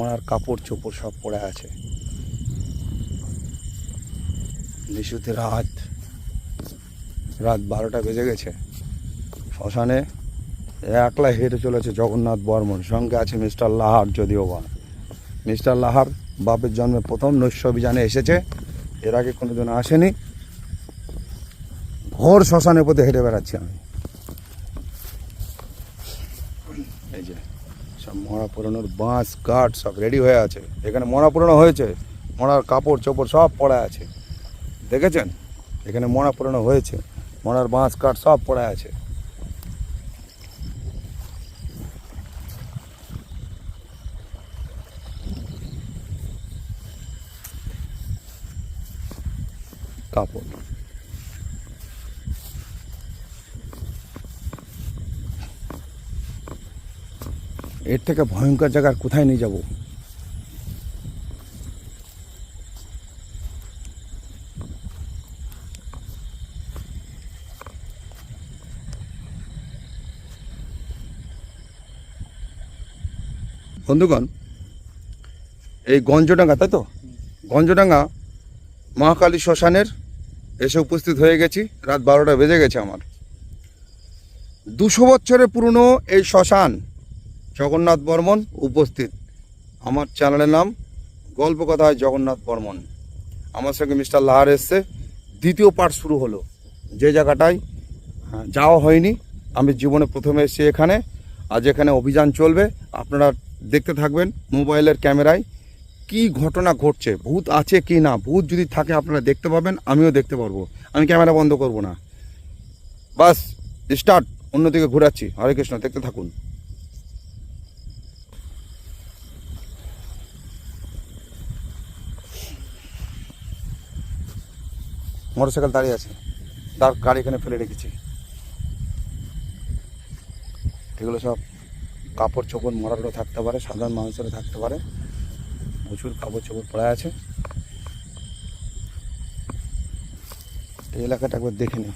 মরার কাপড় চোপড় সব পড়ে আছে। নিশুতে রাত রাত বারোটা বেজে গেছে। শ্মশানে একলা হেঁটে চলেছে জগন্নাথ বর্মন। সঙ্গে আছে মিস্টার লাহার যদিও বা। মিস্টার লাহার বাপের জন্মে প্রথম নৈশ অভিযানে এসেছে। এর আগে কোনোদিন আসেনি। ঘোর শ্মশানের পথে হেঁটে বেড়াচ্ছি আমি এই যে সব মরা বাঁশ কাঠ সব রেডি হয়ে আছে। এখানে মরা হয়েছে। মরার কাপড় চোপড় সব পড়ে আছে। দেখেছেন? এখানে মরা হয়েছে। মরার বাঁশ কাঠ সব পড়ে আছে। কাপড়। এর থেকে ভয়ঙ্কর জায়গার কোথায় নিয়ে যাব? বন্ধুগণ, এই গঞ্জডাঙ্গা, তাই তো? গঞ্জডাঙ্গা মহাকালী শ্মশানের এসে উপস্থিত হয়ে গেছি, রাত বারোটা বেজে গেছে আমার। দুশো বছরের পুরনো এই শ্মশান জগন্নাথ বর্মন উপস্থিত। আমার চ্যানেলের নাম গল্প কথায় জগন্নাথ বর্মন। আমার সঙ্গে মিস্টার লাহার এসছে। দ্বিতীয় পার্ট শুরু হলো। যে জায়গাটায় হ্যাঁ, যাওয়া হয়নি। আমি জীবনে প্রথমে এসেছি এখানে। আজ এখানে অভিযান চলবে। আপনারা দেখতে থাকবেন মোবাইলের ক্যামেরায় কি ঘটনা ঘটছে। ভূত আছে কি না? ভূত যদি থাকে আপনারা দেখতে পাবেন। আমিও দেখতে পারব। আমি ক্যামেরা বন্ধ করব না। বাস স্টার্ট অন্যদিকে ঘোরাচ্ছি। হরে কৃষ্ণ দেখতে থাকুন। মোটরসাইকেল দাঁড়িয়ে আছে। তার গাড়ি এখানে ফেলে রেখেছি। এগুলো সব কাপড় চোপড় মরারও থাকতে পারে, সাধারণ মানুষেরও থাকতে পারে। প্রচুর কাপড় চোপড় পড়ে আছে। এই এলাকাটা একবার দেখে নিন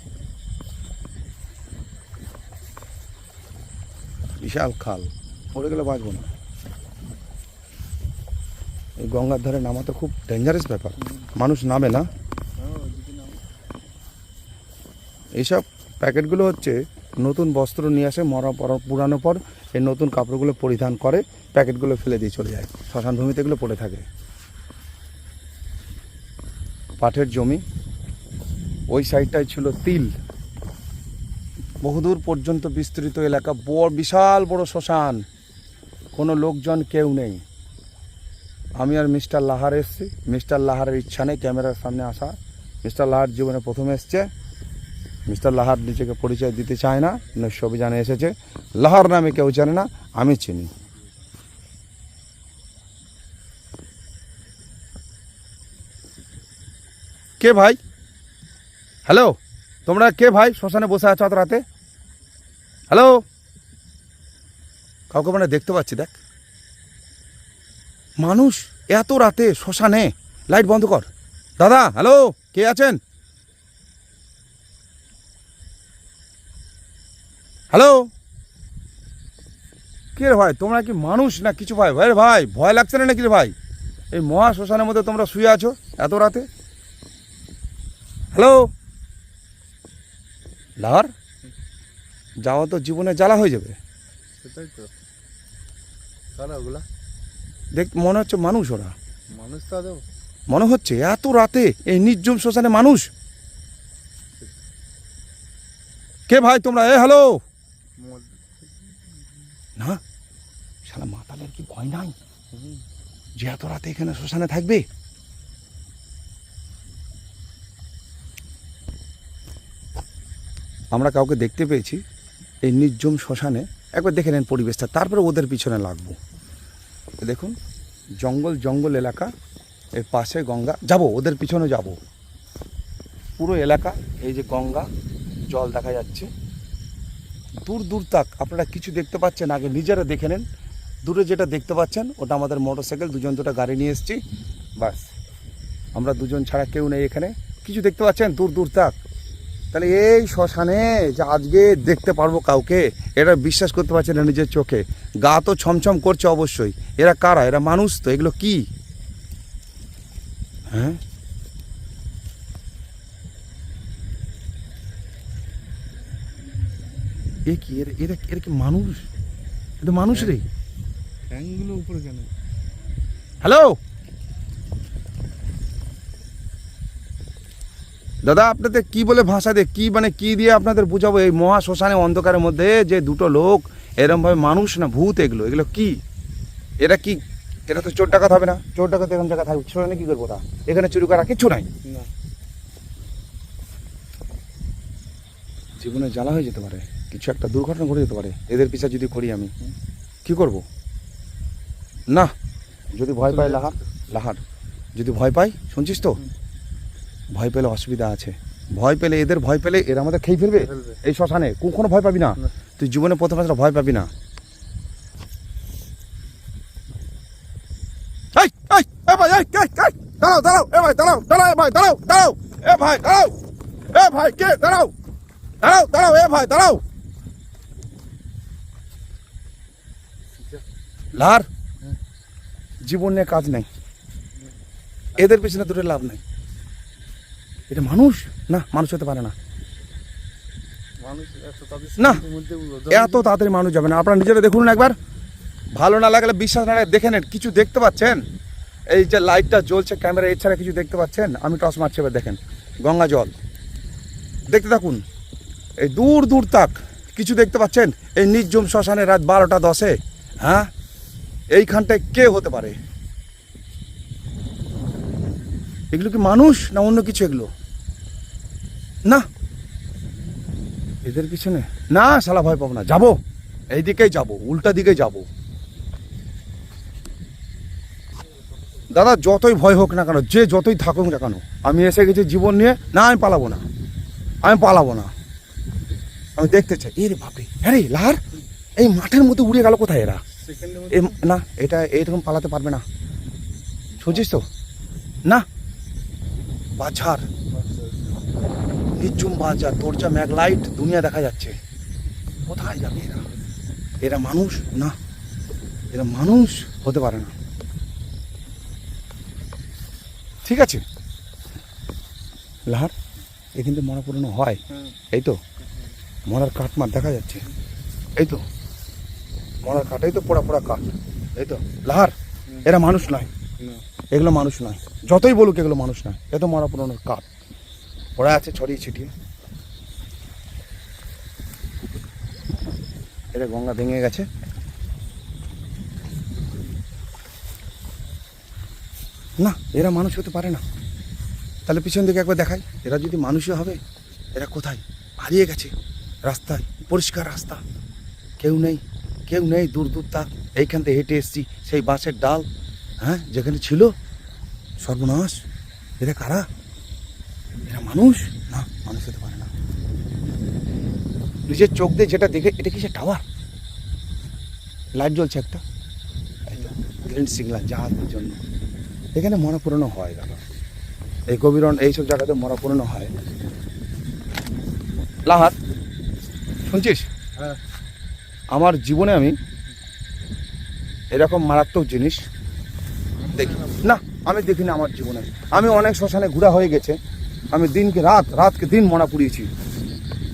বিশাল খাল পড়ে গেলে বাঁচবো না। এই গঙ্গার ধারে নামা তো খুব ডেঞ্জারাস ব্যাপার। মানুষ নামে না। এইসব প্যাকেটগুলো হচ্ছে নতুন বস্ত্র নিয়ে আসে, মরা পর- পুরানো পর, এই নতুন কাপড়গুলো পরিধান করে, প্যাকেটগুলো ফেলে দিয়ে চলে যায়। শ্মশান ভূমিতে এগুলো পড়ে থাকে। পাঠের জমি। ওই সাইডটায় ছিল তিল। বহুদূর পর্যন্ত বিস্তৃত এলাকা, বড়, বিশাল বড় শ্মশান। কোনো লোকজন কেউ নেই। আমি আর মিস্টার লাহার এসছি। মিস্টার লাহারের ইচ্ছা নেই ক্যামেরার সামনে আসা। মিস্টার লাহার জীবনে প্রথম এসছে। মিস্টার লাহার নিজেকে পরিচয় দিতে চায় না, নৈশ অভিযানে এসেছে। লাহার নামে কেউ জানে না, আমি চিনি। কে ভাই? হ্যালো, তোমরা কে ভাই? শ্মশানে বসে আছো এত রাতে? হ্যালো, কাউকে মানে দেখতে পাচ্ছি, দেখ। মানুষ, এত রাতে শ্মশানে। লাইট বন্ধ কর। দাদা, হ্যালো, কে আছেন? হ্যালো? কে রে ভাই তোমরা কি মানুষ না কিছু ভাই? ভাই ভাই ভয় লাগছে না নাকি রে ভাই? এই মহা শ্মশানের মধ্যে তোমরা শুয়ে আছো এত রাতে? হ্যালো? লাহার যাওয়া তো জীবনে জ্বালা হয়ে যাবে। সেটাই তো। কারা ওগুলা? দেখ মনে হচ্ছে মানুষ ওরা। মানুষ তো আদৌ। মনে হচ্ছে এত রাতে এই নির্জম শ্মশানে মানুষ? কে ভাই তোমরা? এ হ্যালো? না? শালা মাতালের কি ভয় নাই? যে এত রাতে এখানে শ্মশানে থাকবে? আমরা কাউকে দেখতে পেয়েছি, এই নির্জম শ্মশানে। একবার দেখে নেন পরিবেশটা, তারপরে ওদের পিছনে লাগবো। দেখুন, জঙ্গল জঙ্গল এলাকা, এর পাশে গঙ্গা। যাব, ওদের পিছনে যাব। পুরো এলাকা, এই যে গঙ্গা, জল দেখা যাচ্ছে। দূর দূর তাক, আপনারা কিছু দেখতে পাচ্ছেন, আগে নিজেরা দেখে নেন। দূরে যেটা দেখতে পাচ্ছেন, ওটা আমাদের মোটরসাইকেল, দুজন দুটা গাড়ি নিয়ে এসেছি। বাস। আমরা দুজন ছাড়া কেউ নেই এখানে। কিছু দেখতে পাচ্ছেন? দূর দূর তাক। তাহলে এই শ্মশানে যে আজকে দেখতে পারব কাউকে এরা বিশ্বাস করতে পারছে না নিজের চোখে। গা তো ছমছম করছে অবশ্যই। এরা কারা? এরা মানুষ তো? এগুলো কি? হ্যাঁ? এ কি? এরা এরা এরা কি মানুষ? এটা মানুষ রে। ঠ্যাংগুলো উপরে কেন? হ্যালো? দাদা আপনাদের কি বলে ভাষা দিয়ে কি মানে কি দিয়ে আপনাদের বুঝাবো? এই মহা শ্মশানে অন্ধকারের মধ্যে যে দুটো লোক এরম ভাবে মানুষ না ভূত এগুলো? এগুলো কি? এটা কি? এটা তো চোর ডাকাত হবে না? চোর ডাকাত এরকম জায়গা থাকবে। ছোড়ানে কি করব তা? এখানে চুরি করা কিছু নাই? না। জীবনে জ্বালা হয়ে যেতে পারে। কিছু একটা দুর্ঘটনা ঘটে যেতে পারে। এদের পিছা যদি করি আমি কি করব? না যদি ভয় পাই লাহার লাহার। যদি ভয় পাই শুনছিস তো? ভয় পেলে অসুবিধা আছে। ভয় পেলে এদের ভয় পেলে এরা আমাদের খেয়ে ফেলবে। এই শ্মশানে কখনো ভয় পাবি না। তুই জীবনে প্রথম আসলে ভয় পাবি না। দাঁড়াও, দাঁড়াও, এ ভাই, দাঁড়াও, দাঁড়াও, এ ভাই, দাঁড়াও, দাঁড়াও, এ ভাই, দাঁড়াও, এ ভাই, কে, দাঁড়াও, দাঁড়াও, দাঁড়াও, এ ভাই, দাঁড়াও। লার? জীবন নিয়ে কাজ নাই। এদের পিছনে দূরে লাভ নাই। এটা মানুষ? না, মানুষ হতে পারে না। না। এত তাড়াতাড়ি মানুষ যাবে না। আপনারা নিজেরা দেখুন একবার। ভালো না লাগলে বিশ্বাস না দেখে নেন। কিছু দেখতে পাচ্ছেন? এই যে লাইটটা জ্বলছে, ক্যামেরা এছাড়া কিছু দেখতে পাচ্ছেন? আমি টস মারছি এবার দেখেন। গঙ্গা জল। দেখতে থাকুন। এই দূর দূর তাক। কিছু দেখতে পাচ্ছেন? এই নির্জম শ্মশানে রাত বারোটা দশে। হ্যাঁ? এইখানটায় কে হতে পারে? এগুলো কি মানুষ না অন্য কিছু এগুলো? না। এদের পিছনে? না, শালা ভয় পাবো না। যাব। এই দিকেই যাব, উল্টা দিকে যাব। দাদা, যতই ভয় হোক না কেন, যে যতই থাকুক না কেন, আমি এসে গেছি জীবন নিয়ে, না, আমি পালাবো না। আমি পালাবো না। আমি দেখতে চাই। এ রে বাপরে। হ্যাঁ রে এই মাঠের মধ্যে উড়ে গেল কোথায় এরা? না এটা এইরকম পালাতে পারবে না। শুনছিস তো? না। বাছার নিচুম বাজার তোর যা ম্যাগলাইট দুনিয়া দেখা যাচ্ছে। কোথায় যাবে এরা? এরা মানুষ? না। এরা মানুষ হতে পারে না। ঠিক আছে? লাহার এ কিন্তু মরা পুরনো হয়। এই তো? মরার কাঠ মার দেখা যাচ্ছে। এই তো? মরার কাঠ, এই তো পোড়া পোড়া কাঠ, এই তো। লাহার, এরা মানুষ নয়। এগুলো মানুষ নয়। যতই বলুক এগুলো মানুষ নয়। এ তো মরা পুরনো কাঠ। ওরা আছে ছড়িয়ে ছিটিয়ে। এটা গঙ্গা ভেঙে গেছে। না, এরা মানুষ হতে পারে না। তাহলে পিছন দিকে একবার দেখাই। এরা যদি মানুষই হবে, এরা কোথায়? হারিয়ে গেছে। রাস্তায়। পরিষ্কার রাস্তা। কেউ নেই। কেউ নেই, দূর দূর তাক এইখান থেকে হেঁটে এসছি, সেই বাঁশের ডাল হ্যাঁ যেখানে ছিল। সর্বনাশ। এরা কারা? এরা মানুষ? না, মানুষ হতে পারে না। নিজের চোখ দিয়ে যেটা দেখে, এটা কি সে টাওয়ার? লাইট জ্বলছে একটা। গ্রিন সিগনাল জাহাজের জন্য। এখানে মরা পুরনো হয়, দাদা। এই কবিরন এইসব জায়গাতে মরা পুরনো হয়। লাহাত, শুনছিস? হ্যাঁ। আমার জীবনে আমি এরকম মারাত্মক জিনিস দেখি। না, আমি দেখিনি আমার জীবনে। আমি অনেক শ্মশানে ঘোরা হয়ে গেছে। আমি দিনকে রাত, রাতকে দিন মরা পুড়িয়েছি।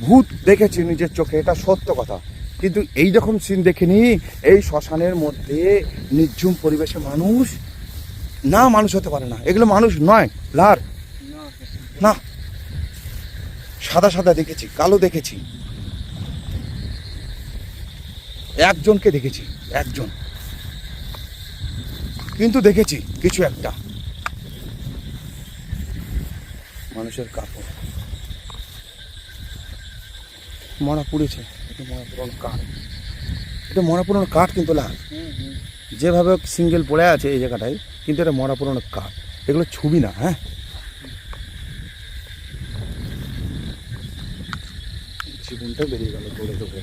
ভূত দেখেছি নিজের চোখে, এটা সত্য কথা। কিন্তু এই রকম সিন দেখিনি। এই শ্মশানের মধ্যে নির্ঝুম পরিবেশে মানুষ, না মানুষ হতে পারে না। এগুলো মানুষ নয়, লার। না। সাদা সাদা দেখেছি, কালো দেখেছি। একজনকে দেখেছি, একজন। কিন্তু দেখেছি কিছু একটা। মানুষের কাপড়। মরা পুড়েছে, এটা মরা পুরনো কাঠ। এটা মরা পুরনো কাঠ কিন্তু লাল। যেভাবে সিঙ্গেল পড়ে আছে এই জায়গাটায়, কিন্তু এটা মরা পুরনো কাঠ। এগুলো ছবি না হ্যাঁ? জীবনটা বেরিয়ে গেল দৌড়ে দৌড়ে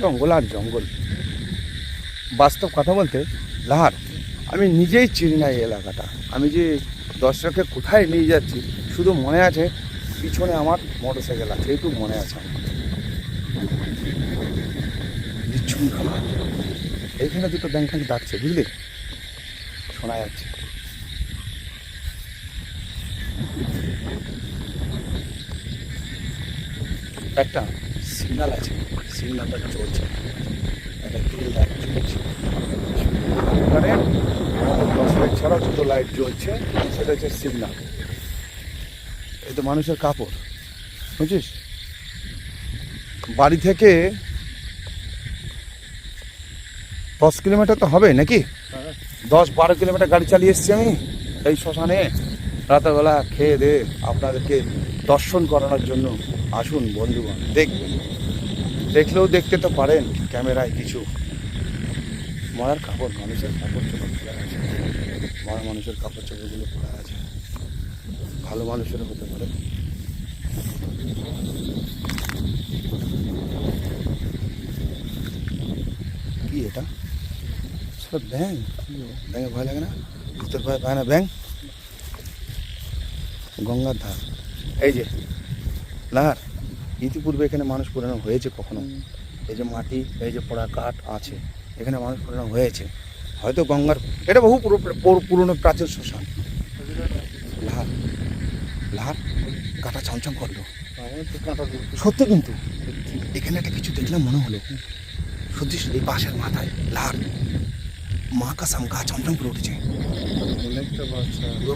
জঙ্গল আর জঙ্গল। বাস্তব কথা বলতে, লাহার, আমি নিজেই চিনি না এই এলাকাটা। আমি যে দর্শককে কোথায় নিয়ে যাচ্ছি, শুধু মনে আছে পিছনে আমার মোটর সাইকেল আছে, এইটুকু মনে আছে আমার। এইখানে দুটো ব্যাংক ডাকছে, বুঝলি? শোনা যাচ্ছে। একটা সিগনাল আছে। সিগনালটা চলছে। একটা গ্রিল লাইট চলছে ওখানে দশ লাইট ছাড়াও দুটো লাইট জ্বলছে, সেটা হচ্ছে সিগনাল তো মানুষের কাপড়, বুঝছিস? বাড়ি থেকে দশ কিলোমিটার তো হবে নাকি। দশ বারো কিলোমিটার গাড়ি চালিয়ে এসছি আমি এই শ্মশানে। রাতেরবেলা খেয়ে দে, আপনাদেরকে দর্শন করানোর জন্য আসুন বন্ধুগণ, দেখবেন। দেখলেও দেখতে তো পারেন ক্যামেরায় কিছু। মরার কাপড়, মানুষের কাপড় চোপড় পড়ে আছে। মরা মানুষের কাপড় চোপড়গুলো পড়ে আছে। ভালো মানুষেরও হতে পারে। কি এটা? সব ব্যাং ব্যাঙে ভয় লাগে না? ভূতের ভয় পায় না ব্যাং গঙ্গার ধার। এই যে লাহার ইতিপূর্বে এখানে মানুষ পুরানো হয়েছে কখনো। এই যে মাটি এই যে পোড়া কাঠ আছে এখানে মানুষ পুরানো হয়েছে। হয়তো গঙ্গার এটা বহু পুরো পুরো- পুরনো প্রাচীন শ্মশান। লাহার লাহার কাটা চমচম করল। সত্যি কিন্তু এখানে একটা কিছু দেখলাম মনে হলো। সত্যি এই পাশের মাথায় লাহার মা কাসাম গা চমচম করে উঠেছে।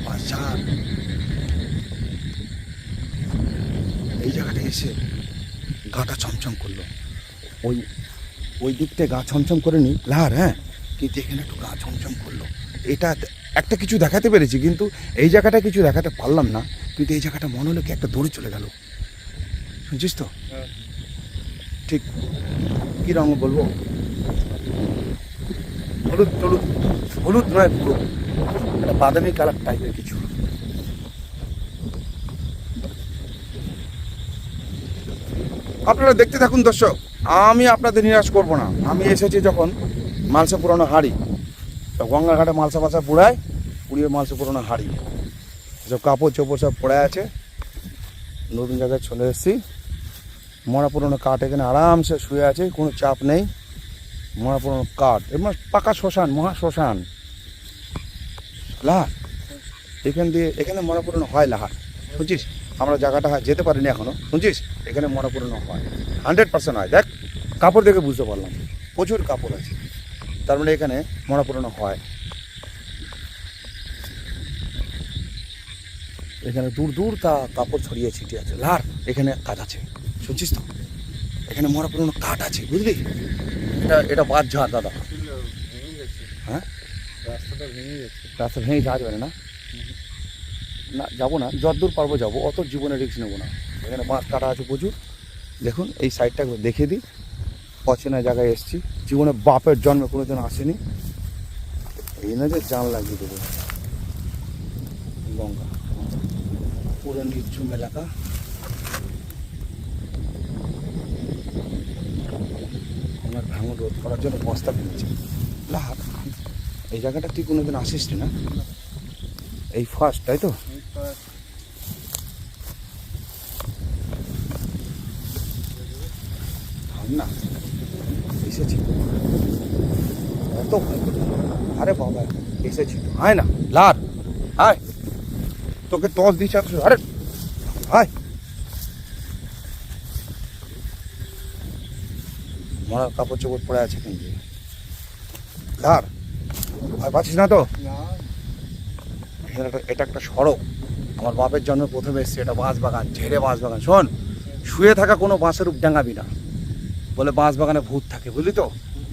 বাচ্চা। এই জায়গাটা এসে গাটা ছমছম করল। ওই ওই দিকটা গা ছমছম করে নি। লার হ্যাঁ? কিন্তু এখানে একটু গা ছমছম করল। এটা একটা কিছু দেখাতে পেরেছি কিন্তু এই জায়গাটা কিছু দেখাতে পারলাম না। কিন্তু এই জায়গাটা মনে হলো কি একটা দৌড়ে চলে গেল। শুনছিস তো? হ্যাঁ। ঠিক। কী রঙ বলব? হলুদ হলুদ হলুদ নয় পুরো। একটা বাদামি কালার টাইপের কিছু। আপনারা দেখতে থাকুন দর্শক, আমি আপনাদের নিরাশ করব না। আমি এসেছি যখন মালসা পুরানো হাড়ি, তো গঙ্গার ঘাটে মালসা মালসা পুড়ায়, পুড়িয়ে মালসা পুরানো হাড়ি। সব কাপড় চোপড় সব পড়ে আছে। নতুন জায়গায় চলে এসেছি। মরা পুরনো কাঠ এখানে আরামসে শুয়ে আছে, কোনো চাপ নেই। মরা পুরনো কাঠ এবং পাকা শ্মশান, মহা শ্মশান। লাহার এখান দিয়ে, এখানে মরা পুরনো হয় লাহার শুনছিস আমরা জায়গাটা যেতে পারিনি এখনও। শুনছিস? এখানে মরা পুরনো হয়। হান্ড্রেড পার্সেন্ট হয়। দেখ, কাপড় দেখে বুঝতে পারলাম। প্রচুর কাপড় আছে। তার মানে এখানে মরা পুরনো হয়। এখানে দূর দূর তা কাপড় ছড়িয়ে ছিটিয়ে আছে। লার, এখানে কাজ আছে। শুনছিস তো? এখানে মরা পুরনো কাঠ আছে, বুঝলি? এটা এটা বাদ ঝাড় দাদা। হ্যাঁ? রাস্তাটা ভেঙে গেছে রাস্তা ভেঙে যাওয়া যাবে না না, যাব না, যতদূর পারব যাব, অত জীবনে রিক্স নেব না। এখানে বাঁশ কাটা আছে প্রচুর। দেখুন, এই সাইডটা দেখিয়ে দিই। অচেনা জায়গায় এসেছি। জীবনে বাপের জন্মে কোনো দিন আসেনি। এই না যে জান লাগিয়ে দেবো। গঙ্গা। পুরো নির্ঝুম এলাকা। আমার ভাঙন রোধ করার জন্য বস্তা কিনেছি। লাভ এই জায়গাটা তুই কোনোদিন আসিস না? এই ফার্স্ট তাই তো এই পাশ থাম না এসেছি এত ভয় আরে বাবা, এসেছি আয় না, লার। আয়। তোকে টস দিচ্ছে আরে, আয়। মরার কাপড় চোপড় পড়ে আছে কিন্তু লার, ভয় পাচ্ছিস না তো? এটা একটা সড়ক। আমার বাপের জন্য প্রথমে এসছে, এটা বাঁশ বাগান ঝেড়ে বাঁশ বাগান শোন, শুয়ে থাকা কোনো বাঁশের উপ ডাঙাবি না। বলে বাঁশ বাগানে ভূত থাকে, বুঝলি তো?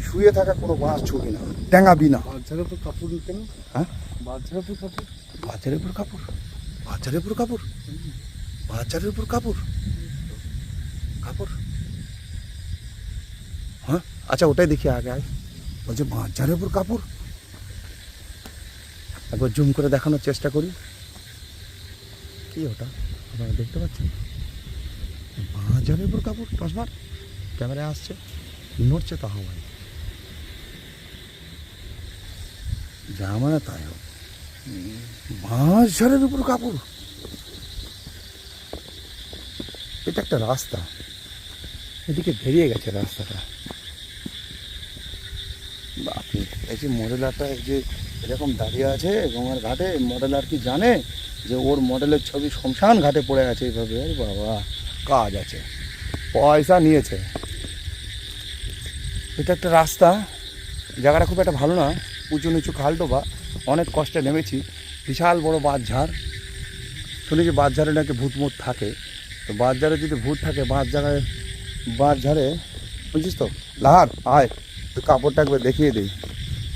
শুয়ে থাকা কোনো বাঁশ ছবি না ডাঙাবি না বাচ্চারা তো কাপড় কেন হ্যাঁ? বাচ্চারা তো কাপড়? বাচ্চার উপর কাপড়। বাচ্চার উপর কাপড়? বাচ্চার উপর কাপড়? কাপড়? হ্যাঁ? আচ্ছা ওটাই দেখি আগে আয় বলছে বাচ্চার উপর কাপড়? একবার জুম করে দেখানোর চেষ্টা করি। কি ওটা? আপনারা দেখতে পাচ্ছেন? বাজারের উপর কাপড়? টসবার? ক্যামেরায় আসছে। নড়ছে তো হাওয়ায়। যা মানে তাই হোক বাঁশ উপর কাপড়। এটা একটা রাস্তা। এদিকে বেরিয়ে গেছে রাস্তাটা। বাপরে, এই যে মডেলারটা যে এরকম দাঁড়িয়ে আছে গঙ্গার ঘাটে মডেলার কি জানে যে ওর মডেলের ছবি শ্মশান ঘাটে পড়ে আছে এইভাবে? আরে বাবা, কাজ আছে। পয়সা নিয়েছে। এটা একটা রাস্তা। জায়গাটা খুব একটা ভালো না। উঁচু নিচু খালটো বা অনেক কষ্টে নেমেছি। বিশাল বড় বাঁধঝাড়। শুনেছি বাঁধঝাড়ে নাকি ভূত মুত থাকে। তো বাঁধঝাড়ে যদি ভূত থাকে বাঁধ জায়গায় বাঁধঝাড়ে, বুঝছিস তো? লাহার, আয় তুই কাপড়টা একবার দেখিয়ে দিই।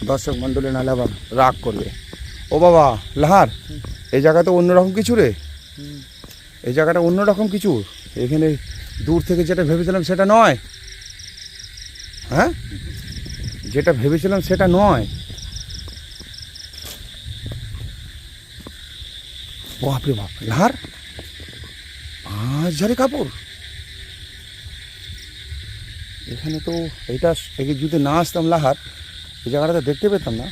দর্শক মণ্ডলী নাহলে আবার রাগ করবে। ও বাবা, লাহার, এই জায়গাতে অন্যরকম কিছু রে? এই জায়গাটা অন্যরকম কিছু? এখানে দূর থেকে যেটা ভেবেছিলাম সেটা নয়। হ্যাঁ? যেটা ভেবেছিলাম সেটা নয়। বাপরে বাপ লাহার পাঁচ ঝাড়ি কাপড়। এখানে তো এটা যদি না আসতাম লাহার, এই জায়গাটাতে দেখতে পেতাম না।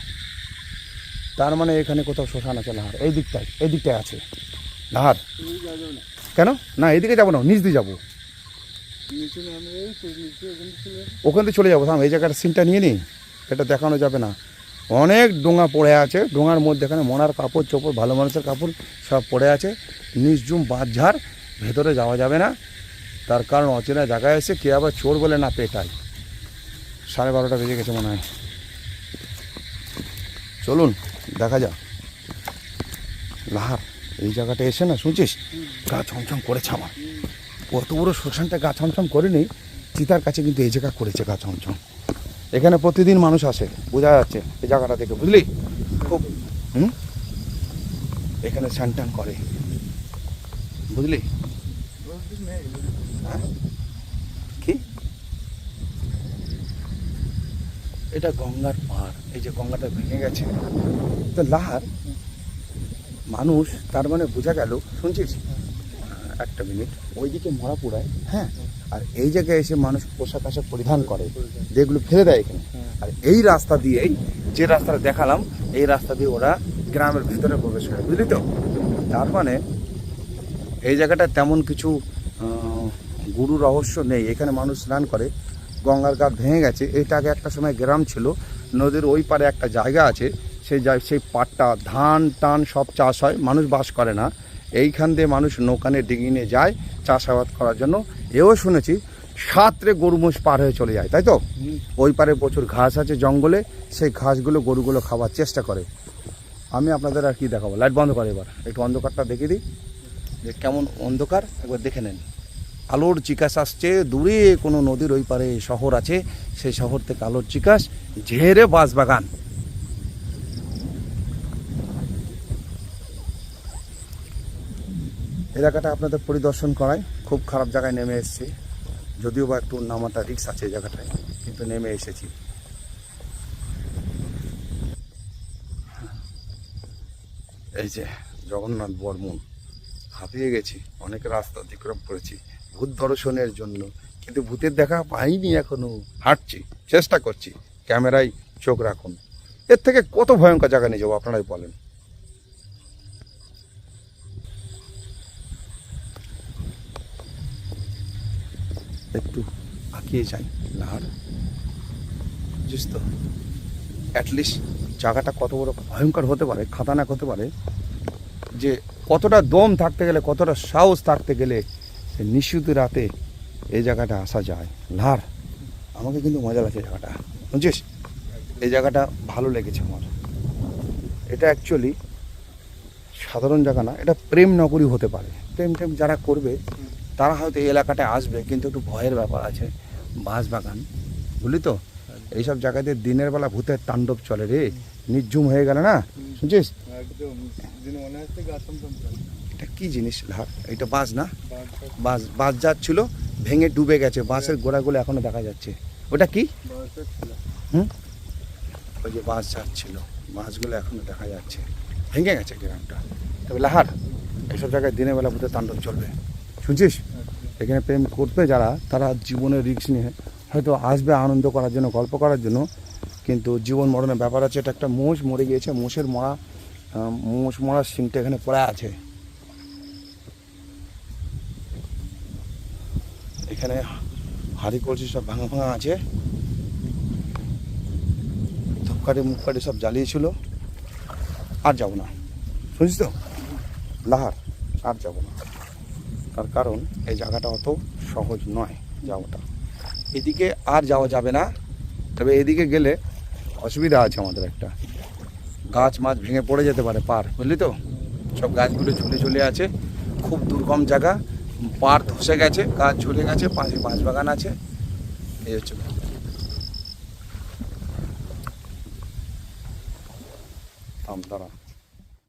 তার মানে এখানে কোথাও শ্মশান আছে লাহার। এই দিকটায় এই দিকটায় আছে। লাহার। কেন? না এদিকে যাব না, নিচ দিয়ে যাব। ওখান থেকে চলে যাব, থাম, এই জায়গাটা সিনটা নিয়ে নিই এটা দেখানো যাবে না। অনেক ডোঙা পড়ে আছে। ডোঙার মধ্যে এখানে মনার কাপড় চোপড়, ভালো মানুষের কাপড় সব পড়ে আছে। নিঝুম বাঁধঝাড়, ভেতরে যাওয়া যাবে না। তার কারণ অচেনা জায়গায় এসে কে আবার চোর বলে না পেটায়। সাড়ে বারোটা বেজে গেছে মনে হয়। চলুন, দেখা যাক। লাহার, এই জায়গাটা এসে না, শুনছিস? গা ছমছম করেছে আমার। কত বড় শ্মশানটা গা ছমছম করেনি, চিতার কাছে কিন্তু এই জায়গা করেছে গা ছমছম। এখানে প্রতিদিন মানুষ আসে, বোঝা যাচ্ছে এই জায়গাটা দেখে, বুঝলি? খুব, হুম? এখানে স্নান করে, বুঝলি? হ্যাঁ? কি? এটা গঙ্গার পাড়, এই যে গঙ্গাটা ভেঙে গেছে। তো লাহার মানুষ, তার মানে বোঝা গেল, শুনছিস? একটা মিনিট। ওইদিকে মরা পোড়ায় হ্যাঁ। আর এই জায়গায় এসে মানুষ পোশাক আশাক পরিধান করে যেগুলো ফেলে দেয় এখানে। আর এই রাস্তা দিয়েই যে রাস্তাটা দেখালাম এই রাস্তা দিয়ে ওরা গ্রামের ভিতরে প্রবেশ করে বুঝলি তো? তার মানে এই জায়গাটা তেমন কিছু গুরু রহস্য নেই। এখানে মানুষ স্নান করে গঙ্গার গা ভেঙে গেছে। এটা আগে একটা সময় গ্রাম ছিল নদীর ওই পারে একটা জায়গা আছে। সেই সেই পাটটা ধান টান সব চাষ হয় মানুষ বাস করে না। এইখান দিয়ে মানুষ নৌকানে ডিঙি নিয়ে যায়, চাষাবাদ করার জন্য। এও শুনেছি, সাতরে গরু মোষ পার হয়ে চলে যায়, তাই তো? ওই পারে প্রচুর ঘাস আছে জঙ্গলে, সেই ঘাসগুলো গরুগুলো খাওয়ার চেষ্টা করে। আমি আপনাদের আর কি দেখাবো? লাইট বন্ধ করে এবার। একটু অন্ধকারটা দেখিয়ে দিই। যে কেমন অন্ধকার, একবার দেখে নেন। আলোর চিকাশ আসছে, দূরে কোনো নদীর ওই পারে শহর আছে, সেই শহর থেকে আলোর চিকাস ঝেড়ে বাঁশবাগান। এলাকাটা আপনাদের পরিদর্শন করায় খুব খারাপ জায়গায় নেমে এসেছি। যদিও বা একটু নামাটা রিক্স আছে এই জায়গাটায়, কিন্তু নেমে এসেছি। এই যে জগন্নাথ বর্মন হাঁপিয়ে গেছি, অনেক রাস্তা অতিক্রম করেছি, ভূত দর্শনের জন্য, কিন্তু ভূতের দেখা পাইনি এখনও। হাঁটছি, চেষ্টা করছি, ক্যামেরায় চোখ রাখুন। এর থেকে কত ভয়ঙ্কর জায়গা নিয়ে যাব, আপনারাই বলেন। একটু আঁকিয়ে যাই লাহার বুঝিস তো? অ্যাটলিস্ট জায়গাটা কত বড় ভয়ঙ্কর হতে পারে খাতানাক হতে পারে। যে কতটা দম থাকতে গেলে, কতটা সাহস থাকতে গেলে নিশুতি রাতে এই জায়গাটা আসা যায়। লার আমাকে কিন্তু মজা লাগছে জায়গাটা। বুঝছিস এই জায়গাটা ভালো লেগেছে আমার। এটা অ্যাকচুয়ালি সাধারণ জায়গা না, এটা প্রেম নগরী হতে পারে। প্রেম টেম যারা করবে তারা হয়তো এই এলাকাটায় আসবে কিন্তু একটু ভয়ের ব্যাপার আছে। বাঁশ বাগান বুঝলি তো? এইসব জায়গাতে দিনের বেলা ভূতের তাণ্ডব চলে রে। নির্ঝুম হয়ে গেল না? শুনছিস? এটা কি জিনিস? লাভ এটা বাঁশ না? বাস বাঁশ। যাচ্ছিল ভেঙে ডুবে গেছে। বাঁশের গোড়াগুলো এখনও দেখা যাচ্ছে। ওটা কি? হুম? ওই যে বাঁশ যাচ্ছিল বাঁশগুলো এখনও দেখা যাচ্ছে। ভেঙে গেছে গ্রামটা। তবে লাহার এইসব জায়গায় দিনের বেলা ভূতের তাণ্ডব চলবে। শুনছিস? এখানে প্রেম করবে যারা, তারা জীবনের রিস্ক নিয়ে হয়তো আসবে আনন্দ করার জন্য, গল্প করার জন্য। কিন্তু জীবন মরণের ব্যাপার আছে, এটা একটা মোষ মরে গিয়েছে, মোষের মরা মোষ মরার সিংটা এখানে পড়ে আছে। এখানে হাড়ি কলসি সব ভাঙা ভাঙা আছে। ধূপকাঠি, মুখকাঠি সব জ্বালিয়েছিল। আর যাব না। শুনছিস তো? লাহার, আর যাব না। তার কারণ এই জায়গাটা অত সহজ নয় যাওয়াটা। এদিকে আর যাওয়া যাবে না, তবে এদিকে গেলে অসুবিধা আছে আমাদের একটা। গাছ মাছ ভেঙে পড়ে যেতে পারে পার, বুঝলি তো? সব গাছগুলো ঝুলে ঝুলে আছে, খুব দুর্গম জায়গা। পার ধসে গেছে, গাছ ঝুলে গেছে, পাশে পাঁচ বাগান আছে। এই হচ্ছে